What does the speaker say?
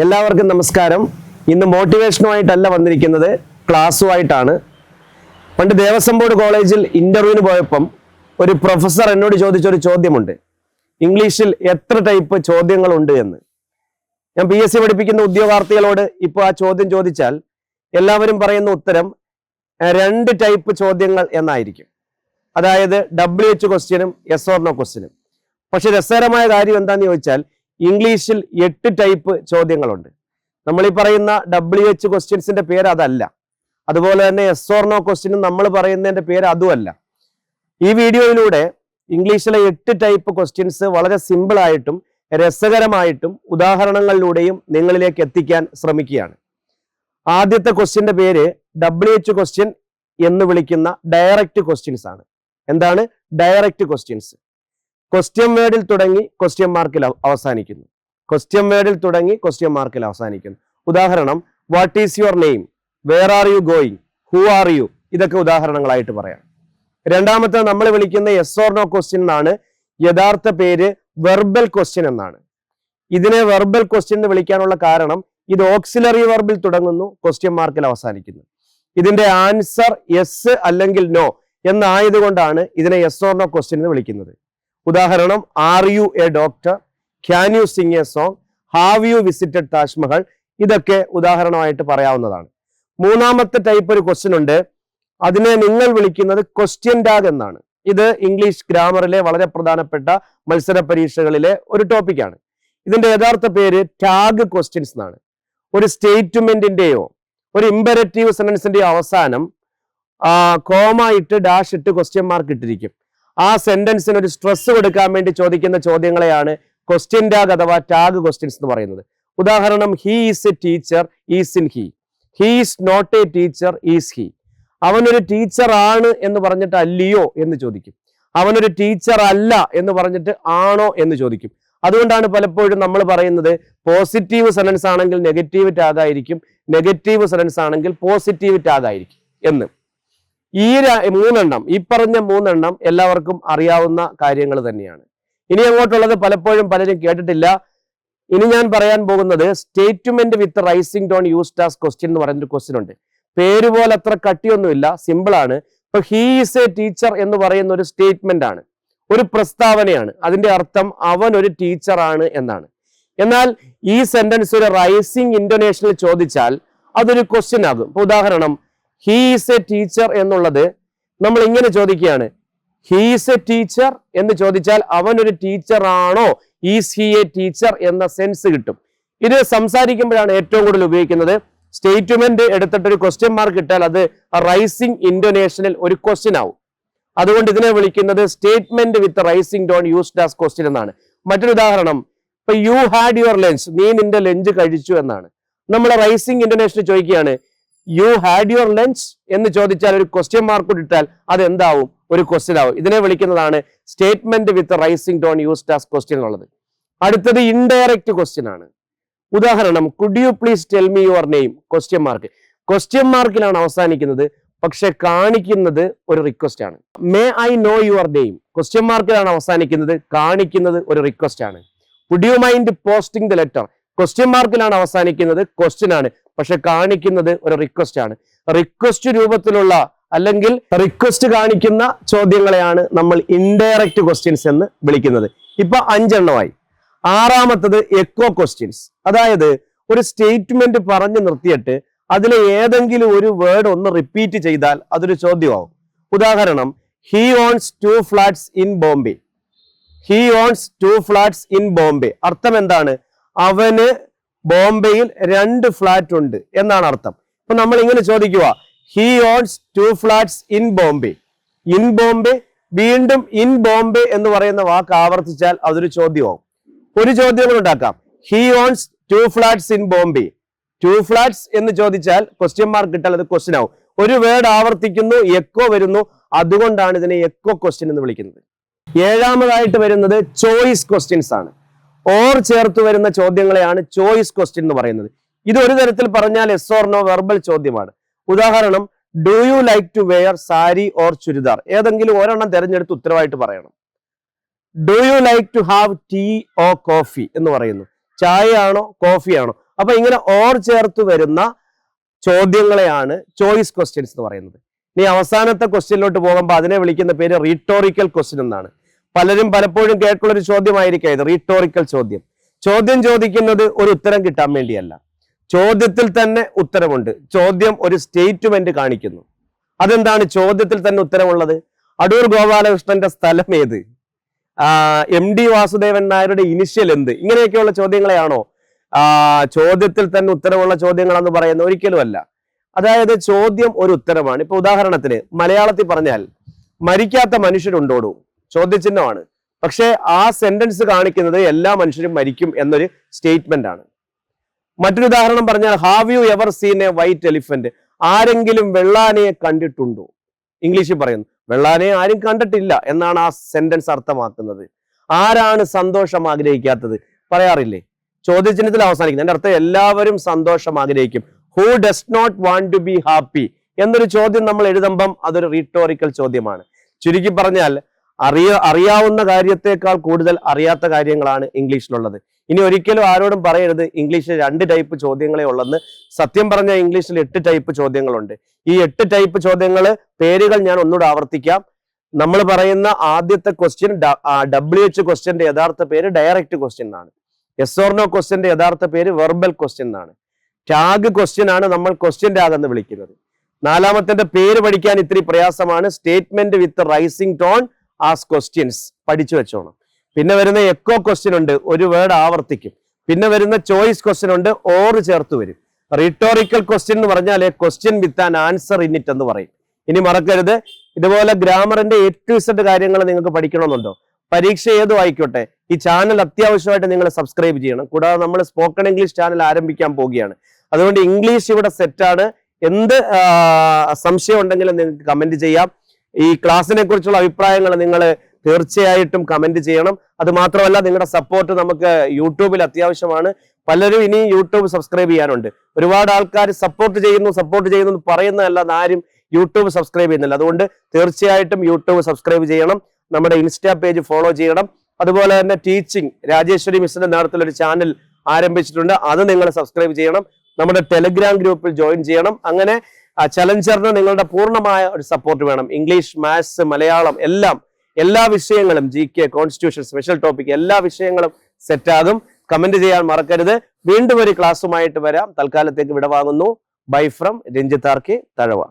എല്ലാവർക്കും നമസ്കാരം. ഇന്ന് മോട്ടിവേഷനുമായിട്ടല്ല വന്നിരിക്കുന്നത് ക്ലാസ്സുമായിട്ടാണ്. പണ്ട് ദേവസ്വം ബോർഡ് കോളേജിൽ ഇന്റർവ്യൂവിന് പോയപ്പം ഒരു പ്രൊഫസർ എന്നോട് ചോദിച്ചൊരു ചോദ്യമുണ്ട്. ഇംഗ്ലീഷിൽ എത്ര ടൈപ്പ് ചോദ്യങ്ങളുണ്ട് എന്ന്. ഞാൻ പി എസ് സി പഠിപ്പിക്കുന്ന ഉദ്യോഗാർത്ഥികളോട് ഇപ്പോൾ ആ ചോദ്യം ചോദിച്ചാൽ എല്ലാവരും പറയുന്ന ഉത്തരം രണ്ട് ടൈപ്പ് ചോദ്യങ്ങൾ എന്നായിരിക്കും. അതായത് ഡബ്ല്യു എച്ച് ക്വസ്റ്റ്യനും എസ് ഓർണോ ക്വസ്റ്റ്യനും പക്ഷെ രസകരമായ കാര്യം എന്താണെന്ന് ചോദിച്ചാൽ ഇംഗ്ലീഷിൽ എട്ട് ടൈപ്പ് ചോദ്യങ്ങളുണ്ട്. നമ്മൾ ഈ പറയുന്ന ഡബ്ല്യു എച്ച് ക്വസ്റ്റ്യൻസിന്റെ പേര് അതല്ല. അതുപോലെ തന്നെ എസ് ഓർ നോ ക്വസ്റ്റ്യനും നമ്മൾ പറയുന്നതിന്റെ പേര് അതുമല്ല. ഈ വീഡിയോയിലൂടെ ഇംഗ്ലീഷിലെ എട്ട് ടൈപ്പ് ക്വസ്റ്റ്യൻസ് വളരെ സിമ്പിളായിട്ടും രസകരമായിട്ടും ഉദാഹരണങ്ങളിലൂടെയും നിങ്ങളിലേക്ക് എത്തിക്കാൻ ശ്രമിക്കുകയാണ്. ആദ്യത്തെ ക്വസ്റ്റ്യന്റെ പേര് ഡബ്ല്യു എച്ച് ക്വസ്റ്റ്യൻ എന്ന് വിളിക്കുന്ന ഡയറക്റ്റ് ക്വസ്റ്റ്യൻസ് ആണ്. എന്താണ്? ഡയറക്റ്റ് ക്വസ്റ്റ്യൻസ് ക്വസ്റ്റ്യൻ വേർഡിൽ തുടങ്ങി ക്വസ്റ്റ്യൻ മാർക്കിൽ അവസാനിക്കുന്നു. ക്വസ്റ്റ്യൻ വേർഡിൽ തുടങ്ങി ക്വസ്റ്റ്യൻ മാർക്കിൽ അവസാനിക്കുന്നു. ഉദാഹരണം what is your name where are you going who are you ഇതൊക്കെ ഉദാഹരണങ്ങളായിട്ട് പറയാം. രണ്ടാമത്തെ നമ്മൾ വിളിക്കുന്ന എസ് ഓർ നോ ക്വസ്റ്റ്യൻ എന്നാണ് യഥാർത്ഥ പേര് വെർബൽ ക്വസ്റ്റ്യൻ എന്നാണ്. ഇതിനെ വെർബൽ ക്വസ്റ്റ്യൻ എന്ന് വിളിക്കാനുള്ള കാരണം ഇത് ഓക്സിലറി വെർബിൽ തുടങ്ങുന്നു ക്വസ്റ്റ്യൻ മാർക്കിൽ അവസാനിക്കുന്നു. ഇതിന്റെ ആൻസർ എസ് അല്ലെങ്കിൽ നോ എന്നായതുകൊണ്ടാണ് ഇതിനെ എസ് ഓർ നോ ക്വസ്റ്റ്യൻ എന്ന് വിളിക്കുന്നത്. ഉദാഹരണം are you a doctor can you sing a song have you visited Taj Mahal ഇതൊക്കെ ഉദാഹരണമായിട്ട് പറയാവുന്നതാണ്. മൂന്നാമത്തെ ടൈപ്പ് ഒരു ക്വസ്റ്റ്യൻ ഉണ്ട്. അതിനെ നിങ്ങൾ വിളിക്കുന്നത് ക്വസ്റ്റ്യൻ ടാഗ് എന്നാണ്. ഇത് ഇംഗ്ലീഷ് ഗ്രാമറിലെ വളരെ പ്രധാനപ്പെട്ട മത്സര പരീക്ഷകളിലെ ഒരു ടോപ്പിക്കാണ് ഇതിന്റെ യഥാർത്ഥ പേര് ടാഗ് ക്വസ്റ്റ്യൻസ് എന്നാണ്. ഒരു സ്റ്റേറ്റ്മെന്റിന്റെയോ ഒരു ഇമ്പരറ്റീവ് സെന്റൻസിന്റെയോ അവസാനം കോമ ഇട്ട് ഡാഷ് ഇട്ട് ക്വസ്റ്റ്യൻ മാർക്ക് ഇട്ടിരിക്കും. ആ സെന്റൻസിന് ഒരു സ്ട്രെസ് കൊടുക്കാൻ വേണ്ടി ചോദിക്കുന്ന ചോദ്യങ്ങളെയാണ് ക്വസ്റ്റ്യൻ ടാഗ് അഥവാ ടാഗ് ക്വസ്റ്റ്യൻസ് എന്ന് പറയുന്നത്. ഉദാഹരണം he is a teacher isn't he he is not a teacher is he അവനൊരു ടീച്ചർ ആണ് എന്ന് പറഞ്ഞിട്ട് അല്ലയോ എന്ന് ചോദിക്കും. അവനൊരു ടീച്ചർ അല്ല എന്ന് പറഞ്ഞിട്ട് ആണോ എന്ന് ചോദിക്കും. അതുകൊണ്ടാണ് പലപ്പോഴും നമ്മൾ പറയുന്നത് പോസിറ്റീവ് സെനൻസ് ആണെങ്കിൽ നെഗറ്റീവ് ടാഗ് ആയിരിക്കും നെഗറ്റീവ് സെനൻസ് ആണെങ്കിൽ പോസിറ്റീവ് ടാഗ് ആയിരിക്കും എന്ന്. ഈ മൂന്നെണ്ണം ഈ പറഞ്ഞ മൂന്നെണ്ണം എല്ലാവർക്കും അറിയാവുന്ന കാര്യങ്ങൾ തന്നെയാണ്. ഇനി അങ്ങോട്ടുള്ളത് പലപ്പോഴും പലരും കേട്ടിട്ടില്ല. ഇനി ഞാൻ പറയാൻ പോകുന്നത് statement with rising tone used as question എന്ന് പറയുന്ന ഒരു ക്വസ്റ്റ്യൻ ഉണ്ട്. പേര് പോലെ അത്ര കട്ടിയൊന്നുമില്ല സിമ്പിൾ ആണ്. ഇപ്പൊ ഹീ ഈസ് എ ടീച്ചർ എന്ന് പറയുന്ന ഒരു സ്റ്റേറ്റ്മെന്റ് ആണ് ഒരു പ്രസ്താവനയാണ്. അതിന്റെ അർത്ഥം അവൻ ഒരു ടീച്ചർ ആണ് എന്നാണ്. എന്നാൽ ഈ സെന്റൻസ് ഒരു റൈസിംഗ് ഇന്റോനേഷനിൽ ചോദിച്ചാൽ അതൊരു ക്വസ്റ്റ്യൻ ആകും. ഉദാഹരണം ഹീ ഈസ് എ ടീച്ചർ എന്നുള്ളത് നമ്മൾ ഇങ്ങനെ ചോദിക്കുകയാണ്. ഹീസ് എ ടീച്ചർ എന്ന് ചോദിച്ചാൽ അവൻ ഒരു ടീച്ചർ ആണോ ഈസ് ഹി എ ടീച്ചർ എന്ന സെൻസ് കിട്ടും. ഇത് സംസാരിക്കുമ്പോഴാണ് ഏറ്റവും കൂടുതൽ ഉപയോഗിക്കുന്നത്. സ്റ്റേറ്റ്മെന്റ് എടുത്തിട്ട് ഒരു ക്വസ്റ്റ്യൻ മാർക്ക് ഇട്ടാൽ അത് റൈസിംഗ് ഇന്റോനേഷനിൽ ഒരു ക്വസ്റ്റ്യൻ ആവും. അതുകൊണ്ട് ഇതിനെ വിളിക്കുന്നത് statement with rising tone used as question എന്നാണ്. മറ്റൊരു ഉദാഹരണം ഇപ്പൊ യു ഹാഡ് യുവർ ലഞ്ച് നീ നിന്റെ ലഞ്ച് കഴിച്ചു എന്നാണ്. നമ്മൾ റൈസിംഗ് ഇന്റോനേഷനിൽ ചോദിക്കുകയാണ് യു ഹാഡ് യുവർ ലഞ്ച് എന്ന് ചോദിച്ചാൽ ഒരു ക്വസ്റ്റ്യൻ മാർക്ക് ഇട്ടാൽ അത് എന്താവും ഒരു ക്വസ്റ്റ്യൻ ആവും. ഇതിനെ വിളിക്കുന്നതാണ് statement with rising tone used as question എന്നുള്ളത്. അടുത്തത് ഇൻഡയറക്റ്റ് ക്വസ്റ്റ്യൻ ആണ്. ഉദാഹരണം could you please tell me your name question mark question മാർക്കിലാണ് അവസാനിക്കുന്നത്. പക്ഷെ കാണിക്കുന്നത് ഒരു റിക്വസ്റ്റ് ആണ്. May I know your name question മാർക്കിലാണ് അവസാനിക്കുന്നത്. കാണിക്കുന്നത് ഒരു റിക്വസ്റ്റ് ആണ്. Would you mind posting the letter question മാർക്കിലാണ് അവസാനിക്കുന്നത്. ക്വസ്റ്റ്യൻ ആണ്. പക്ഷെ കാണിക്കുന്നത് ഒരു റിക്വസ്റ്റ് ആണ്. റിക്വസ്റ്റ് രൂപത്തിലുള്ള അല്ലെങ്കിൽ റിക്വസ്റ്റ് കാണിക്കുന്ന ചോദ്യങ്ങളെയാണ് നമ്മൾ ഇൻഡയറക്റ്റ് ക്വസ്റ്റ്യൻസ് എന്ന് വിളിക്കുന്നത്. ഇപ്പൊ അഞ്ചെണ്ണമായി. ആറാമത്തത് എക്കോ ക്വസ്റ്റ്യൻസ് അതായത് ഒരു സ്റ്റേറ്റ്മെന്റ് പറഞ്ഞു നിർത്തിയിട്ട് അതിലെ ഏതെങ്കിലും ഒരു വേർഡ് ഒന്ന് റിപ്പീറ്റ് ചെയ്താൽ അതൊരു ചോദ്യമാവും. ഉദാഹരണം he owns two flats in Bombay he owns two flats in Bombay അർത്ഥം എന്താണ്? അവന് ബോംബെയിൽ രണ്ട് ഫ്ലാറ്റ് ഉണ്ട് എന്നാണ് അർത്ഥം. അപ്പൊ നമ്മൾ ഇങ്ങനെ ചോദിക്കുക he owns two flats in Bombay in Bombay വീണ്ടും ഇൻ ബോംബെ എന്ന് പറയുന്ന വാക്ക് ആവർത്തിച്ചാൽ അതൊരു ചോദ്യമാവും. ഒരു ചോദ്യം ഉണ്ടാക്കാം. He owns two flats in Bombay two flats എന്ന് ചോദിച്ചാൽ ക്വസ്റ്റ്യൻ മാർക്ക് ഇട്ടാൽ അത് ക്വസ്റ്റ്യൻ ആവും. ഒരു വേർഡ് ആവർത്തിക്കുന്നു എക്കോ വരുന്നു. അതുകൊണ്ടാണ് ഇതിനെ എക്കോ ക്വസ്റ്റ്യൻ എന്ന് വിളിക്കുന്നത്. ഏഴാമതായിട്ട് വരുന്നത് ചോയ്സ് ക്വസ്റ്റ്യൻസ് ആണ്. ഓർ ചേർത്ത് വരുന്ന ചോദ്യങ്ങളെയാണ് ചോയ്സ് ക്വസ്റ്റ്യൻ എന്ന് പറയുന്നത്. ഇത് ഒരു തരത്തിൽ പറഞ്ഞാൽ എസ് ഓർ നോ വെർബൽ ചോദ്യമാണ്. ഉദാഹരണം do you like to wear sari or churidar? ഏതെങ്കിലും ഒരെണ്ണം തിരഞ്ഞെടുത്ത് ഉത്തരവായിട്ട് പറയണം. Do you like to have tea or coffee എന്ന് പറയുന്നു. ചായയാണോ കോഫിയാണോ കോഫി അപ്പൊ ഇങ്ങനെ ഓർ ചേർത്ത് വരുന്ന ചോദ്യങ്ങളെയാണ് ചോയ്സ് ക്വസ്റ്റ്യൻസ് എന്ന് പറയുന്നത്. ഇനി അവസാനത്തെ ക്വസ്റ്റ്യനിലോട്ട് പോകുമ്പോൾ അതിനെ വിളിക്കുന്ന പേര് റീറ്റോറിക്കൽ ക്വസ്റ്റ്യൻ എന്നാണ്. പലരും പലപ്പോഴും കേട്ടുള്ള ഒരു ചോദ്യമായിരിക്കാം ഇത് റീറ്റോറിക്കൽ ചോദ്യം. ചോദ്യം ചോദിക്കുന്നത് ഒരു ഉത്തരം കിട്ടാൻ വേണ്ടിയല്ല. ചോദ്യത്തിൽ തന്നെ ഉത്തരമുണ്ട്. ചോദ്യം ഒരു സ്റ്റേറ്റ്മെന്റ് കാണിക്കുന്നു. അതെന്താണ് ചോദ്യത്തിൽ തന്നെ ഉത്തരമുള്ളത്? അടൂർ ഗോപാലകൃഷ്ണന്റെ സ്ഥലം ഏത്? എം ഡി വാസുദേവൻ നായരുടെ ഇനിഷ്യൽ എന്ത്? ഇങ്ങനെയൊക്കെയുള്ള ചോദ്യങ്ങളെയാണോ? ചോദ്യത്തിൽ തന്നെ ഉത്തരമുള്ള ചോദ്യങ്ങളെന്ന് പറയുന്നത് ഒരിക്കലുമല്ല. അതായത് ചോദ്യം ഒരു ഉത്തരമാണ്. ഇപ്പൊ ഉദാഹരണത്തിന് മലയാളത്തിൽ പറഞ്ഞാൽ മരിക്കാത്ത മനുഷ്യരുണ്ടോടൂ? ചോദ്യചിഹ്നമാണ്. പക്ഷേ ആ സെന്റൻസ് കാണിക്കുന്നത് എല്ലാ മനുഷ്യരും മരിക്കും എന്നൊരു സ്റ്റേറ്റ്മെന്റ് ആണ്. മറ്റൊരു ഉദാഹരണം പറഞ്ഞാൽ have you ever seen a white elephant ആരെങ്കിലും വെള്ളാനയെ കണ്ടിട്ടുണ്ടോ? ഇംഗ്ലീഷിൽ പറയുന്നു വെള്ളാനെ ആരും കണ്ടിട്ടില്ല എന്നാണ് ആ സെന്റൻസ് അർത്ഥമാക്കുന്നത്. ആരാണ് സന്തോഷം ആഗ്രഹിക്കാത്തത്? പറയാറില്ലേ? ചോദ്യചിഹ്നത്തിൽ അവസാനിക്കുന്നത് എന്റെ അർത്ഥം എല്ലാവരും സന്തോഷം ആഗ്രഹിക്കും. Who does not want to be happy എന്നൊരു ചോദ്യം നമ്മൾ എഴുതുമ്പം അതൊരു റീറ്റോറിക്കൽ ചോദ്യമാണ്. ചുരുക്കി പറഞ്ഞാൽ അറിയ അറിയാവുന്ന കാര്യത്തെക്കാൾ കൂടുതൽ അറിയാത്ത കാര്യങ്ങളാണ് ഇംഗ്ലീഷിലുള്ളത്. ഇനി ഒരിക്കലും ആരോടും പറയരുത്. ഇംഗ്ലീഷിൽ രണ്ട് ടൈപ്പ് ചോദ്യങ്ങളെ ഉള്ളെന്ന്. സത്യം പറഞ്ഞ ഇംഗ്ലീഷിൽ എട്ട് ടൈപ്പ് ചോദ്യങ്ങളുണ്ട്. ഈ എട്ട് ടൈപ്പ് ചോദ്യങ്ങൾ പേരുകൾ ഞാൻ ഒന്നുകൂടെ ആവർത്തിക്കാം. നമ്മൾ പറയുന്ന ആദ്യത്തെ ക്വസ്റ്റ്യൻ ഡബ്ല്യു എച്ച് ക്വസ്റ്റ്യന്റെ യഥാർത്ഥ പേര് ഡയറക്റ്റ് ക്വസ്റ്റ്യൻ ആണ് എസ് ഓർണോ ക്വസ്റ്റ്യന്റെ യഥാർത്ഥ പേര് വെർബൽ ക്വസ്റ്റ്യൻ ആണ് ടാഗ് ക്വസ്റ്റ്യൻ ആണ് നമ്മൾ ക്വസ്റ്റ്യൻ ടാഗ് എന്ന് വിളിക്കുന്നത്. നാലാമത്തെ പേര് പഠിക്കാൻ ഇത്തിരി പ്രയാസമാണ്. Statement with rising tone as questions പഠിച്ചു വെച്ചോണം. പിന്നെ വരുന്ന എക്കോ ക്വസ്റ്റ്യൻ ഉണ്ട് ഒരു വേർഡ് ആവർത്തിക്കും. പിന്നെ വരുന്ന ചോയ്സ് ക്വസ്റ്റ്യൻ ഉണ്ട് ഓർ ചേർത്ത് വരും. റിട്ടോറിക്കൽ ക്വസ്റ്റ്യൻ എന്ന് പറഞ്ഞാൽ question with an answer in it എന്ന് പറയും. ഇനി മറക്കരുത്. ഇതുപോലെ ഗ്രാമറിന്റെ എ ടു ഇസഡ് കാര്യങ്ങൾ നിങ്ങൾക്ക് പഠിക്കണമെന്നുണ്ടോ? പരീക്ഷ ഏതും ആയിക്കോട്ടെ. ഈ ചാനൽ അത്യാവശ്യമായിട്ട് നിങ്ങൾ സബ്സ്ക്രൈബ് ചെയ്യണം. കൂടാതെ നമ്മൾ സ്പോക്കൺ ഇംഗ്ലീഷ് ചാനൽ ആരംഭിക്കാൻ പോവുകയാണ്. അതുകൊണ്ട് ഇംഗ്ലീഷ് ഇവിടെ സെറ്റാണ് എന്ത് സംശയം ഉണ്ടെങ്കിലും നിങ്ങൾക്ക് കമന്റ് ചെയ്യാം. ഈ ക്ലാസ്സിനെ കുറിച്ചുള്ള അഭിപ്രായങ്ങൾ നിങ്ങൾ തീർച്ചയായിട്ടും കമന്റ് ചെയ്യണം. അത് മാത്രമല്ല നിങ്ങളുടെ സപ്പോർട്ട് നമുക്ക് യൂട്യൂബിൽ അത്യാവശ്യമാണ്. പലരും ഇനി യൂട്യൂബ് സബ്സ്ക്രൈബ് ചെയ്യാനുണ്ട്. ഒരുപാട് ആൾക്കാർ സപ്പോർട്ട് ചെയ്യുന്നു സപ്പോർട്ട് ചെയ്യുന്നു എന്ന് പറയുന്നതല്ലാതെ ആരും യൂട്യൂബ് സബ്സ്ക്രൈബ് ചെയ്യുന്നില്ല. അതുകൊണ്ട് തീർച്ചയായിട്ടും യൂട്യൂബ് സബ്സ്ക്രൈബ് ചെയ്യണം. നമ്മുടെ ഇൻസ്റ്റാ പേജ് ഫോളോ ചെയ്യണം. അതുപോലെ തന്നെ ടീച്ചിങ് രാജേശ്വരി മിസ്സിന്റെ നേതൃത്വത്തിൽ ഒരു ചാനൽ ആരംഭിച്ചിട്ടുണ്ട്. അത് നിങ്ങൾ സബ്സ്ക്രൈബ് ചെയ്യണം. നമ്മുടെ ടെലിഗ്രാം ഗ്രൂപ്പിൽ ജോയിൻ ചെയ്യണം. അങ്ങനെ ചലഞ്ചറിന് നിങ്ങളുടെ പൂർണമായ ഒരു സപ്പോർട്ട് വേണം. ഇംഗ്ലീഷ് മാത്സ് മലയാളം എല്ലാം എല്ലാ വിഷയങ്ങളും G K constitution special topic എല്ലാ വിഷയങ്ങളും സെറ്റാകും കമന്റ് ചെയ്യാൻ മറക്കരുത്. വീണ്ടും ഒരു ക്ലാസ്സുമായിട്ട് വരാം. തൽക്കാലത്തേക്ക് വിടവാങ്ങുന്നു. Bye from Ranjitharki Thazhava.